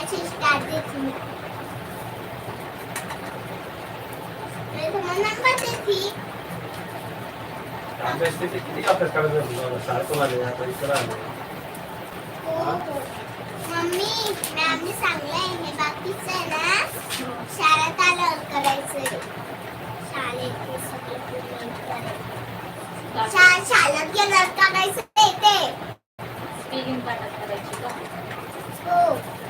अशी अशी स्टार देते मी नाही तर मग नंबर देते अभ्यास ते किती अभ्यास करायचा तुला सारखं आले आता इकडं आले हो हो. मम्मी मॅमने सांगलंय हे बाकीचं आहे ना शाळेत आल्यावर करायचंय. शाळेत हे सगळं पूर्ण करायचं. शा- शाळेत गेल्यावर करायचं ते. ते हो हे.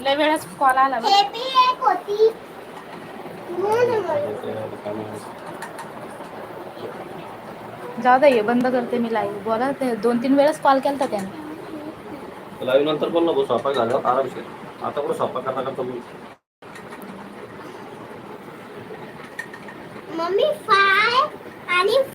लय वेळेस कॉल आला बघ. होती. जाऊ दे हे बंद करते मी लाईव्ह बोला ते दोन तीन वेळेस कॉल केलता त्याने. लाईव्ह नंतर बोल नको स्वयंपाक झाल्यावर आरामशीर. आता कुठं स्वयंपाक करता करता बोल. मम्मी फाय आणि